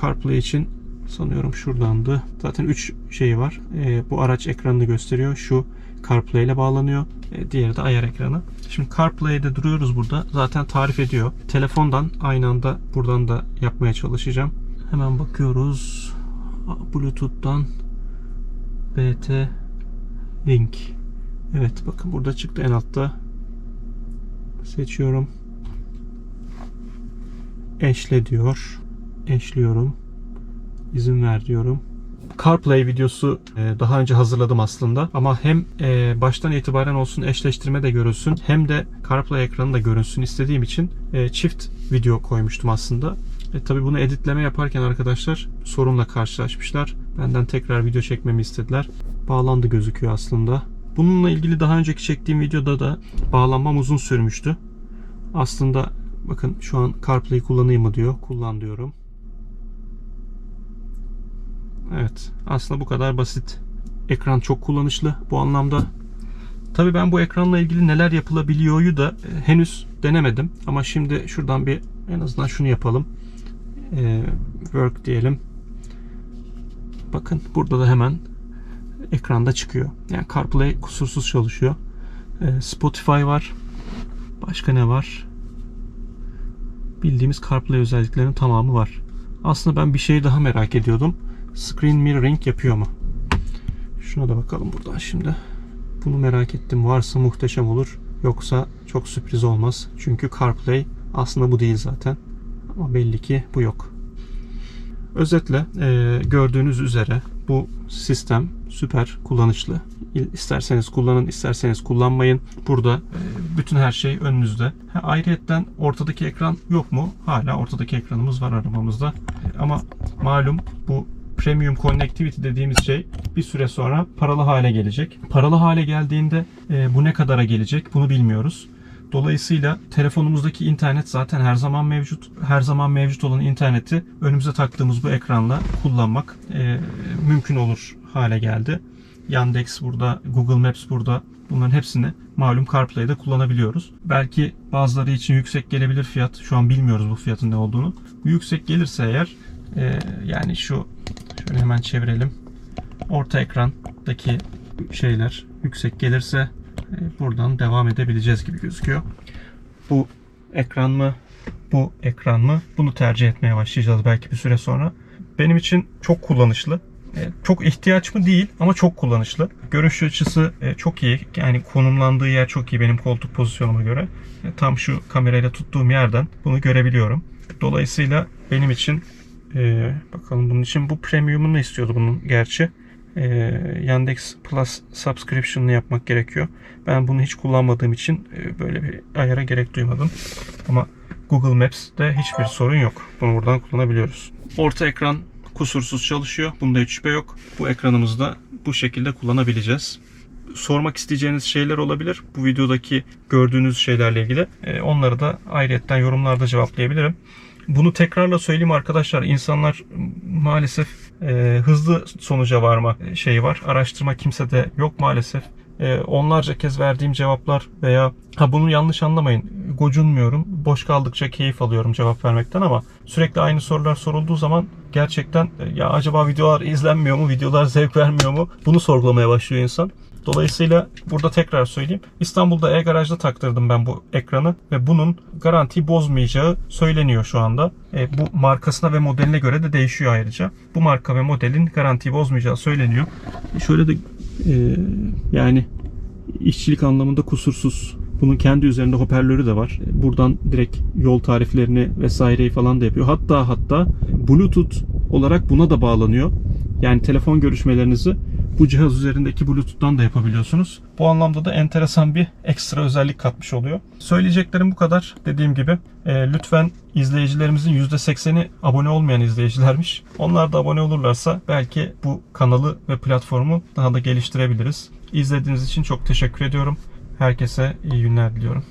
CarPlay için sanıyorum şuradandı. Zaten 3 şeyi var. Ee, bu araç ekranını gösteriyor. Şu CarPlay ile bağlanıyor. Ee, diğeri de ayar ekranı. Şimdi CarPlay'de duruyoruz burada. Zaten tarif ediyor. Telefondan aynı anda buradan da yapmaya çalışacağım. Hemen bakıyoruz. Bluetooth'tan BT Link. Evet bakın burada çıktı en altta. Seçiyorum. Eşle diyor. Eşliyorum. İzin ver diyorum. CarPlay videosu e, daha önce hazırladım aslında ama hem e, baştan itibaren olsun eşleştirme de görülsün hem de CarPlay ekranı da görünsün istediğim için e, çift video koymuştum aslında. E, tabii bunu editleme yaparken arkadaşlar sorunla karşılaşmışlar. Benden tekrar video çekmemi istediler. Bağlandı gözüküyor aslında. Bununla ilgili daha önceki çektiğim videoda da bağlanmam uzun sürmüştü. Aslında bakın şu an CarPlay kullanayım mı diyor. Kullan diyorum. Evet. Aslında bu kadar basit. Ekran çok kullanışlı bu anlamda. Tabii ben bu ekranla ilgili neler yapılabiliyoryu da e, henüz denemedim. Ama şimdi şuradan bir en azından şunu yapalım. E, work diyelim. Bakın burada da hemen ekranda çıkıyor. Yani CarPlay kusursuz çalışıyor. E, Spotify var. Başka ne var? Bildiğimiz CarPlay özelliklerinin tamamı var. Aslında ben bir şey daha merak ediyordum. Screen mirroring yapıyor mu? Şuna da bakalım buradan şimdi. Bunu merak ettim. Varsa muhteşem olur. Yoksa çok sürpriz olmaz. Çünkü CarPlay aslında bu değil zaten. Ama belli ki bu yok. Özetle e, gördüğünüz üzere bu sistem süper kullanışlı. İsterseniz kullanın, isterseniz kullanmayın. Burada e, bütün her şey önünüzde. Ha, ayrıyetten ortadaki ekran yok mu? Hala ortadaki ekranımız var arabamızda. E, ama malum bu Premium Connectivity dediğimiz şey bir süre sonra paralı hale gelecek. Paralı hale geldiğinde e, bu ne kadara gelecek bunu bilmiyoruz. Dolayısıyla telefonumuzdaki internet zaten her zaman mevcut. Her zaman mevcut olan interneti önümüze taktığımız bu ekranla kullanmak e, mümkün olur hale geldi. Yandex burada, Google Maps burada. Bunların hepsini malum CarPlay'de kullanabiliyoruz. Belki bazıları için yüksek gelebilir fiyat. Şu an bilmiyoruz bu fiyatın ne olduğunu. Yüksek gelirse eğer e, yani şu şöyle hemen çevirelim. Orta ekrandaki şeyler yüksek gelirse e, buradan devam edebileceğiz gibi gözüküyor. Bu ekran mı? Bu ekran mı? Bunu tercih etmeye başlayacağız belki bir süre sonra. Benim için çok kullanışlı. E, Çok ihtiyaç mı değil ama çok kullanışlı. Görüş açısı e, çok iyi. Yani konumlandığı yer çok iyi benim koltuk pozisyonuma göre. Tam şu kamerayla tuttuğum yerden bunu görebiliyorum. Dolayısıyla benim için e, bakalım bunun için bu premium'unu istiyordu bunun gerçi. E, Yandex Plus subscription'ını yapmak gerekiyor. Ben bunu hiç kullanmadığım için e, böyle bir ayara gerek duymadım. Ama Google Maps'te hiçbir sorun yok. Bunu buradan kullanabiliyoruz. Orta ekran kusursuz çalışıyor. Bunda hiç şüphe yok. Bu ekranımızı da bu şekilde kullanabileceğiz. Sormak isteyeceğiniz şeyler olabilir. Bu videodaki gördüğünüz şeylerle ilgili. E, onları da ayrıyetten yorumlarda cevaplayabilirim. Bunu tekrarla söyleyeyim arkadaşlar. İnsanlar maalesef e, hızlı sonuca varma şeyi var. Araştırma kimsede yok maalesef. E, onlarca kez verdiğim cevaplar veya ha bunu yanlış anlamayın. Gocunmuyorum. Boş kaldıkça keyif alıyorum cevap vermekten ama sürekli aynı sorular sorulduğu zaman gerçekten e, ya acaba videolar izlenmiyor mu? Videolar zevk vermiyor mu? Bunu sorgulamaya başlıyor insan. Dolayısıyla burada tekrar söyleyeyim. İstanbul'da e-garajda taktırdım ben bu ekranı ve bunun garantiyi bozmayacağı söyleniyor şu anda. E, bu markasına ve modeline göre de değişiyor ayrıca. Bu marka ve modelin garantiyi bozmayacağı söyleniyor. Şöyle de e, yani işçilik anlamında kusursuz. Bunun kendi üzerinde hoparlörü de var. Buradan direkt yol tariflerini vesaireyi falan da yapıyor. Hatta hatta Bluetooth olarak buna da bağlanıyor. Yani telefon görüşmelerinizi bu cihaz üzerindeki Bluetooth'tan da yapabiliyorsunuz. Bu anlamda da enteresan bir ekstra özellik katmış oluyor. Söyleyeceklerim bu kadar. Dediğim gibi e, lütfen izleyicilerimizin %80'i abone olmayan izleyicilermiş. Onlar da abone olurlarsa belki bu kanalı ve platformu daha da geliştirebiliriz. İzlediğiniz için çok teşekkür ediyorum. Herkese iyi günler diliyorum.